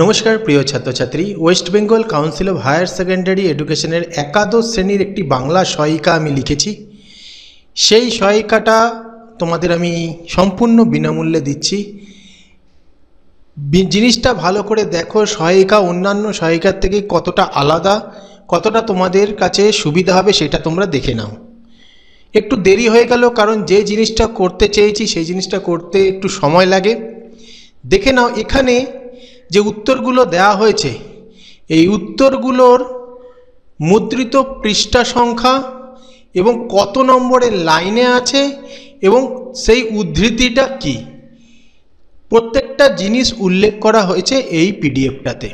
নমস্কার, প্রিয় ছাত্রছাত্রী। West Bengal council of higher secondary এডুকেশনের একাদশ শ্রেণির একটি বাংলা সহায়িকা আমি লিখেছি। সেই সহায়িকাটা তোমাদের আমি সম্পূর্ণ বিনামূল্যে দিচ্ছি। জিনিসটা ভালো করে দেখো, সহায়িকা, অন্যান্য সহায়িকার থেকে কতটা আলাদা, কতটা তোমাদের কাছে সুবিধা হবে সেটা তোমরা দেখে নাও। একটু দেরি হয়ে গেল, কারণ যে জিনিসটা করতে চেয়েছি, সেই জিনিসটা করতে একটু সময় লাগে। দেখে নাও, এখানে যে উত্তরগুলো দেওয়া হয়েছে, এই উত্তরগুলোর মুদ্রিত পৃষ্ঠা সংখ্যা এবং কত নম্বরের লাইনে আছে এবং সেই উদ্ধৃতিটা কি? প্রত্যেকটা জিনিস উল্লেখ করা হয়েছে এই পিডিএফটাতে।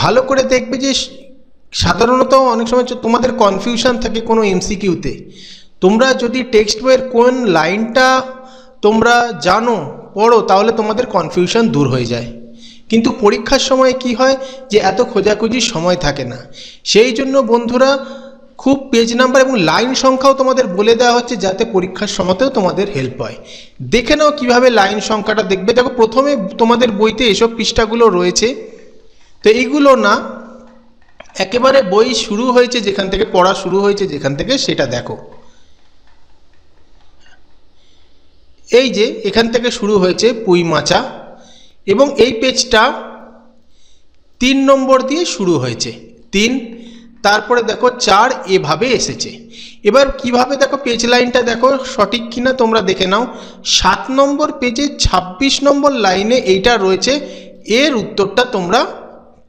ভালো করে দেখবে যে সাধারণত অনেক সময় তোমাদের কনফিউশন থাকে কোনো এমসিকিউতে তোমরা যদি টেক্সট বইয়ের কোন লাইনটা তোমরা জানো, পড়ো, তাহলে তোমাদের কনফিউশন দূর হয়ে যায়। কিন্তু পরীক্ষার সময় কি হয় যে এত খোঁজাখুঁজির সময় থাকে না। সেই জন্য বন্ধুরা খুব পেজ নাম্বার এবং লাইন সংখ্যাও তোমাদের বলে দেওয়া হচ্ছে যাতে পরীক্ষার সময়তেও তোমাদের হেল্প হয়। দেখে নাও কীভাবে লাইন সংখ্যাটা দেখবে। দেখো প্রথমে তোমাদের বইতে এসব পৃষ্ঠাগুলো রয়েছে। তো এইগুলো না, একেবারে বই শুরু হয়েছে যেখান থেকে পড়া শুরু হয়েছে যেখান থেকে সেটা দেখো। এই যে এখান থেকে শুরু হয়েছে পুঁই মাচা। এবং এই পেজটা তিন নম্বর দিয়ে শুরু হয়েছে। তিন, তারপরে দেখো চার এভাবে এসেছে। এবার কীভাবে দেখো পেজ লাইনটা দেখো সঠিক কিনা তোমরা দেখে নাও। সাত নম্বর পেজে ২৬ নম্বর লাইনে এইটা রয়েছে। এর উত্তরটা তোমরা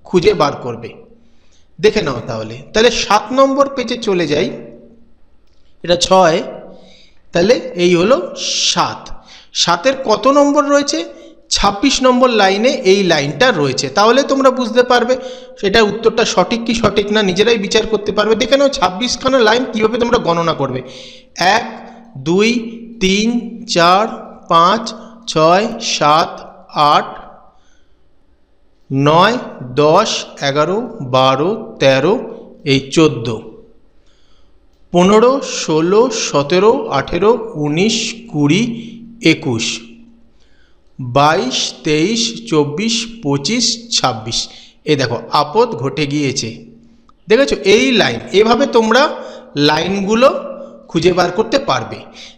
খুঁজে বার করবে। দেখে নাও তাহলে। তাহলে সাত নম্বর পেজে চলে যাই। এটা ছয়, তাহলে এই হলো সাত। সাতের কত নম্বর রয়েছে? ছাব্বিশ নম্বর লাইনে এই লাইনটা রয়েছে। তাহলে তোমরা বুঝতে পারবে সেটা উত্তরটা সঠিক কি সঠিক না নিজেরাই বিচার করতে পারবে। দেখে নাও ছাব্বিশখানা লাইন কীভাবে তোমরা গণনা করবে। এক, দুই, তিন, চার, পাঁচ, ছয়, সাত, আট, নয়, দশ, এগারো, বারো, তেরো, এই চোদ্দ। পনেরো, ষোলো, সতেরো, আঠেরো, উনিশ, কুড়ি, একুশ। বাইশ, তেইশ, চব্বিশ, পঁচিশ, ছাব্বিশ। এ দেখো, আপদ ঘটে গিয়েছে। দেখেছ? এই লাইন, এভাবে তোমরা লাইনগুলো খুঁজে বার করতে পারবে।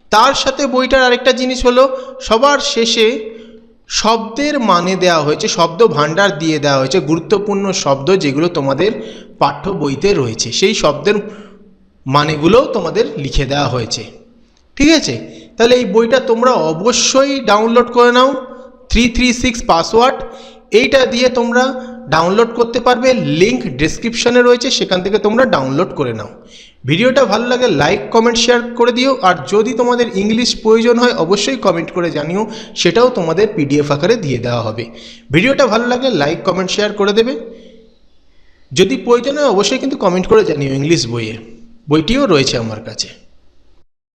তার সাথে বইটার আরেকটা জিনিস হলো, সবার শেষে শব্দের মানে দেওয়া হয়েছে, শব্দ ভাণ্ডার দিয়ে দেওয়া হয়েছে, গুরুত্বপূর্ণ শব্দ যেগুলো তোমাদের পাঠ্য বইতে রয়েছে। সেই শব্দের মানেগুলোও তোমাদের লিখে দেওয়া হয়েছে। ঠিক আছে? তাহলে এই বইটা তোমরা অবশ্যই ডাউনলোড করে নাও থ্রি থ্রি সিক্স পাসওয়ার্ড এইটা দিয়ে তোমরা ডাউনলোড করতে পারবে লিঙ্ক ডিসক্রিপশনে রয়েছে, সেখান থেকে তোমরা ডাউনলোড করে নাও। ভিডিওটা ভালো লাগে লাইক কমেন্ট শেয়ার করে দিও, আর যদি তোমাদের ইংলিশ প্রয়োজন হয়, অবশ্যই কমেন্ট করে জানিও, সেটাও তোমাদের পিডিএফ আকারে দিয়ে দেওয়া হবে। ভিডিওটা ভালো লাগলে লাইক কমেন্ট শেয়ার করে দেবে। যদি প্রয়োজন হয়, অবশ্যই কিন্তু কমেন্ট করে জানিও ইংলিশ বইয়ে। বইটিও রয়েছে আমার কাছে।